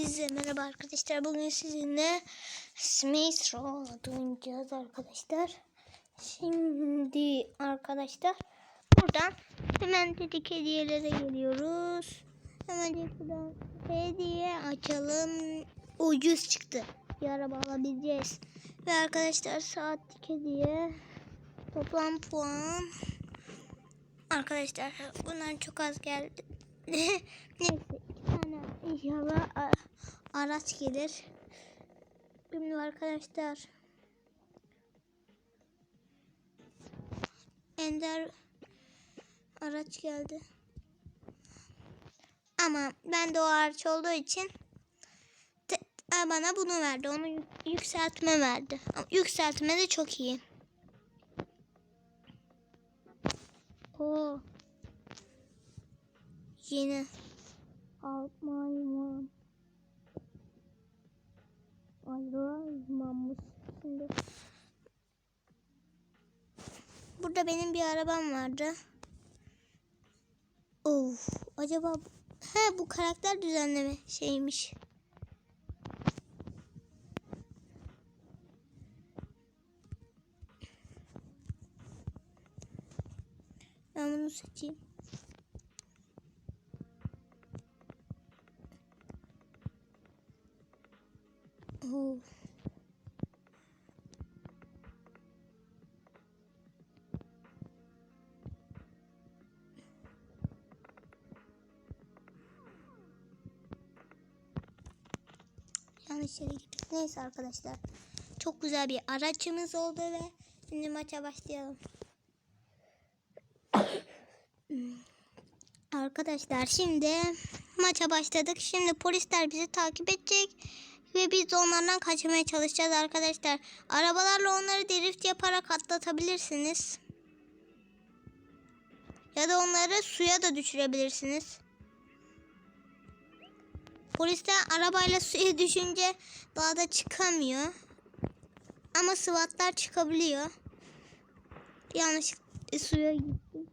Hepinize merhaba arkadaşlar. Bugün sizinle Smith Road oynayacağız arkadaşlar. Şimdi arkadaşlar buradan hemen dedik hediyelere geliyoruz. Hemen buradan hediye açalım. Ucuz çıktı. Bir araba alabileceğiz. Ve arkadaşlar saatlik hediye toplam puan Arkadaşlar bunlar çok az geldi. Neyse iki tane inşallah a- araç gelir. Şimdi arkadaşlar Ender araç geldi. Ama ben de o araç olduğu için e, bana bunu verdi. Onu yük- yükseltme verdi. Ama yükseltme de çok iyi. Oo. Yeni. Maymun. Maymunmuş şimdi. Burada benim bir arabam vardı. Of, acaba he bu karakter düzenleme şeymiş. Ben bunu seçeyim. Yanlış yere gittik. Neyse arkadaşlar. Çok güzel bir araçımız oldu ve şimdi maça başlayalım. Arkadaşlar şimdi maça başladık. Şimdi polisler bizi takip edecek ve biz onlardan kaçmaya çalışacağız arkadaşlar. Arabalarla onları drift yaparak atlatabilirsiniz. Ya da onları suya da düşürebilirsiniz. Polisler arabayla suya düşünce dağda çıkamıyor. Ama sıvatlar çıkabiliyor. Yanlış suya gittim.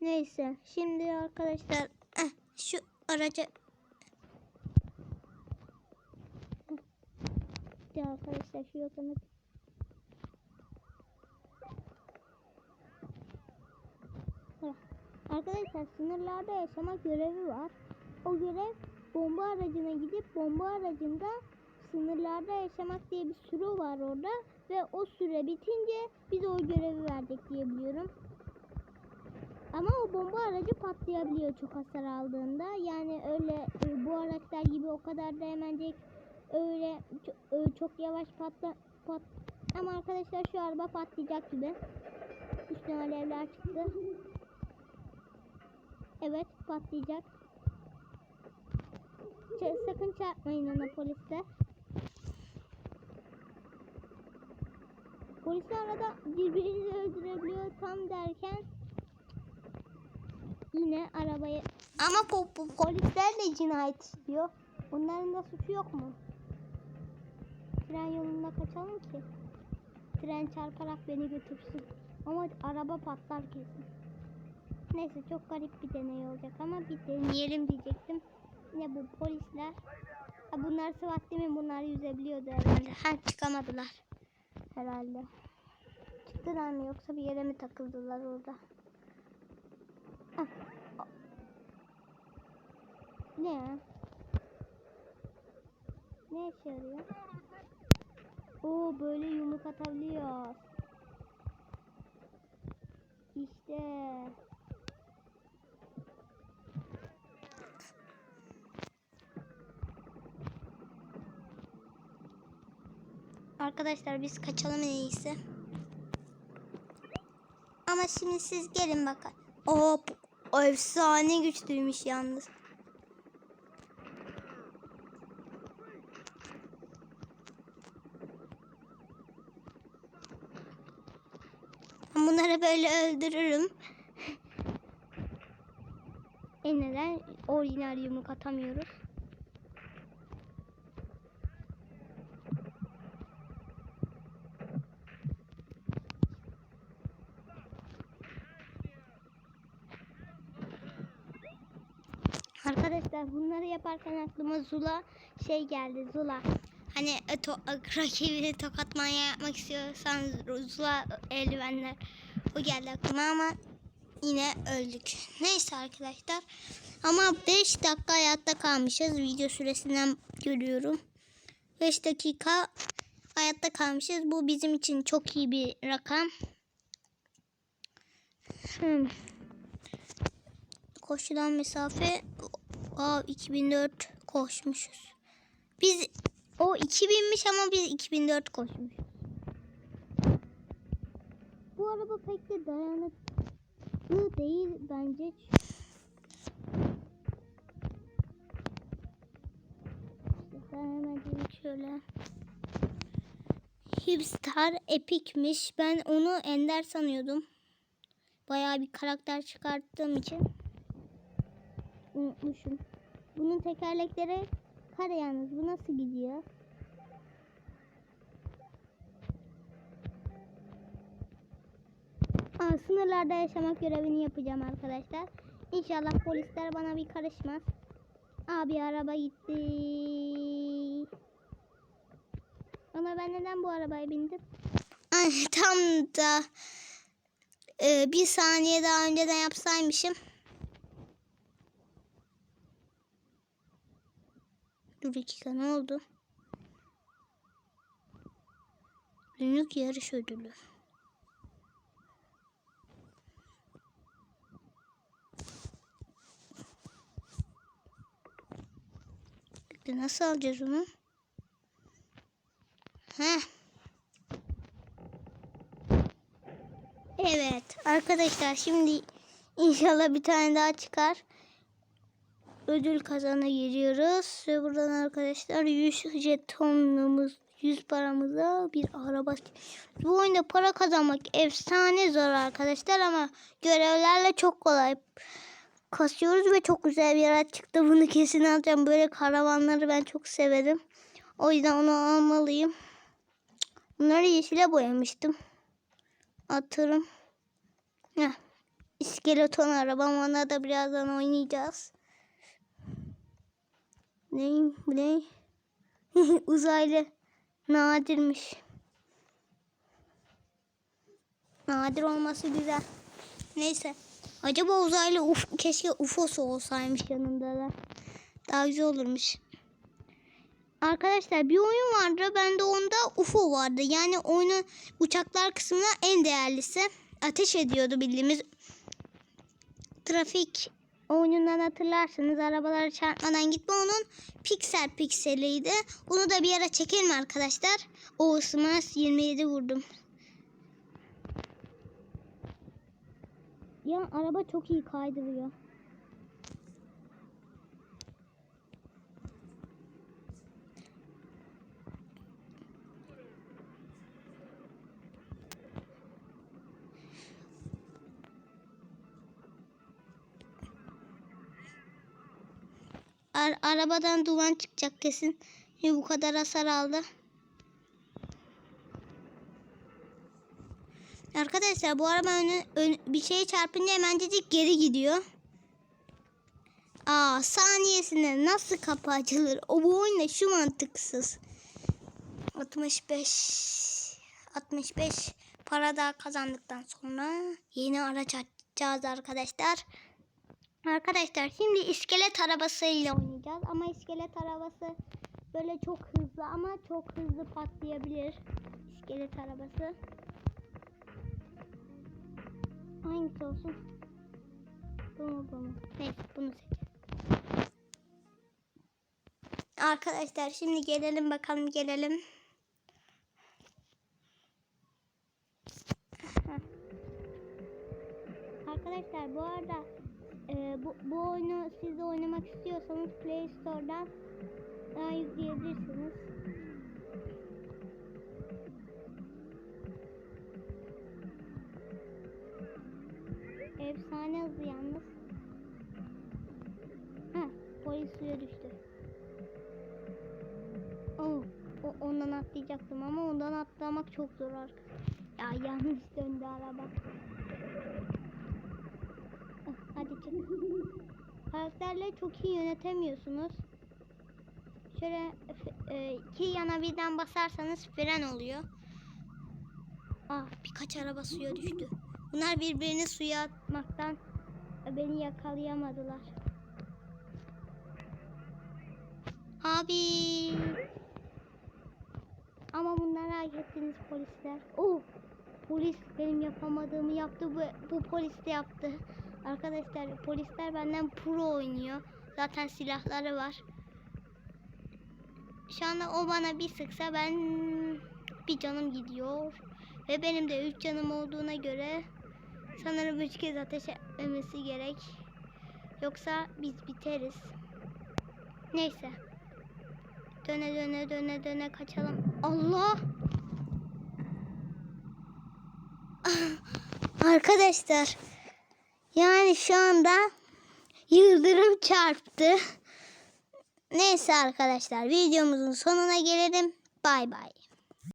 Neyse şimdi arkadaşlar eh, şu araca arkadaşlar şu yakını Heh. Arkadaşlar sınırlarda yaşama görevi var. O görev bomba aracına gidip bomba aracında sınırlarda yaşamak diye bir süre var orada ve o süre bitince bize o görevi verecek diye biliyorum. Ama o bomba aracı patlayabiliyor çok hasar aldığında. Yani öyle e, bu araçlar gibi o kadar da hemencek öyle çok, e, çok yavaş patla pat. Ama arkadaşlar şu araba patlayacak gibi. Üstüne alevler çıktı. Evet patlayacak. Ç- sakın çarpmayın ona polisler. Polisler arada birbirini öldürebiliyor tam derken yine arabayı ama po po polisler de cinayet işliyor. Onların da suçu yok mu? Tren yolunda kaçalım ki. Tren çarparak beni götürsün. Ama araba patlar kesin. Neyse çok garip bir deney olacak ama bir deneyelim diyecektim. Yine bu polisler. Ha, bunlar SWAT değil mi? Bunlar yüzebiliyordu herhalde. Ha çıkamadılar. Herhalde. Çıktılar mı yoksa bir yere mi takıldılar orada? Ah. Ne ya? Ne işe yarıyor? Oo böyle yumruk atabiliyor. İşte. Arkadaşlar biz kaçalım en iyisi. Ama şimdi siz gelin bakın. Hop. Efsane güçlüymüş yalnız. Bunları böyle öldürürüm. e neden orijinal yumruk atamıyoruz? Arkadaşlar bunları yaparken aklıma Zula şey geldi Zula. Hani to rakibini tokat manyağı yapmak istiyorsan Zula eldivenler o geldi aklıma ama yine öldük. Neyse arkadaşlar ama 5 dakika hayatta kalmışız video süresinden görüyorum. 5 dakika hayatta kalmışız. Bu bizim için çok iyi bir rakam. Hmm. Koşulan mesafe Aa, 2004 koşmuşuz. Biz o 2000'miş ama biz 2004 koşmuşuz. Bu araba pek de dayanıklı değil bence. Ben hemen şöyle. Hipstar epikmiş. Ben onu ender sanıyordum. Bayağı bir karakter çıkarttığım için unutmuşum. Bunun tekerlekleri kare yalnız. Bu nasıl gidiyor? Aa, sınırlarda yaşamak görevini yapacağım arkadaşlar. İnşallah polisler bana bir karışmaz. Abi araba gitti. Ama ben neden bu arabaya bindim? Ay, tam da e, bir saniye daha önceden yapsaymışım. Dur dakika ne oldu? Günlük yarış ödülü. Bekle, Nasıl alacağız onu? Heh. Evet arkadaşlar şimdi inşallah bir tane daha çıkar. Ödül kazana giriyoruz. Ve buradan arkadaşlar 100 jetonumuz 100 paramıza bir araba. Bu oyunda para kazanmak efsane zor arkadaşlar ama görevlerle çok kolay kasıyoruz ve çok güzel bir araç çıktı. Bunu kesin alacağım. Böyle karavanları ben çok severim. O yüzden onu almalıyım. Bunları yeşile boyamıştım. Atarım. Heh. İskeleton arabam. Ona da birazdan oynayacağız. Ne? Bu? Uzaylı. Nadirmiş. Nadir olması güzel. Neyse. Acaba uzaylı uf, keşke UFO'su olsaymış yanında da. Daha güzel olurmuş. Arkadaşlar bir oyun vardı. Bende onda UFO vardı. Yani oyunun uçaklar kısmında en değerlisi. Ateş ediyordu bildiğimiz trafik oyunundan hatırlarsınız. Arabalara çarpmadan gitme onun piksel pikseliydi. Onu da bir ara çekelim arkadaşlar. O ısımaz 27 vurdum. Ya araba çok iyi kaydırıyor. Ar- arabadan duman çıkacak kesin. Çünkü bu kadar hasar aldı. Arkadaşlar bu araba önü, ön- bir şeye çarpınca hemencecik geri gidiyor. Aa saniyesinde nasıl kapı açılır? O bu oyunda şu mantıksız. 65 65 para daha kazandıktan sonra yeni araç açacağız arkadaşlar. Arkadaşlar şimdi iskelet arabasıyla oynayacağız ama iskelet arabası böyle çok hızlı ama çok hızlı patlayabilir. İskelet arabası. Hangisi olsun? Bu mu bu mu? Neyse bunu seçelim. Arkadaşlar şimdi gelelim bakalım gelelim. Arkadaşlar bu arada e, bu, bu oyunu siz de oynamak istiyorsanız Play Store'dan daha yükleyebilirsiniz. Efsane hızlı yalnız. Ha, polis suya düştü. Oh, o, ondan atlayacaktım ama ondan atlamak çok zor arkadaşlar. Ya yanlış döndü araba. Karakterleri çok iyi yönetemiyorsunuz. Şöyle e, iki yana birden basarsanız fren oluyor. Ah birkaç araba suya düştü. Bunlar birbirini suya atmaktan e, beni yakalayamadılar. Abi. Ama bunlar hak ettiniz polisler. Oh polis benim yapamadığımı yaptı bu, bu polis de yaptı. Arkadaşlar polisler benden pro oynuyor. Zaten silahları var. Şu anda o bana bir sıksa ben bir canım gidiyor. Ve benim de üç canım olduğuna göre sanırım üç kez ateş etmemesi gerek. Yoksa biz biteriz. Neyse. Döne döne döne döne kaçalım. Allah! Arkadaşlar yani şu anda yıldırım çarptı. Neyse arkadaşlar videomuzun sonuna gelelim. Bay bay.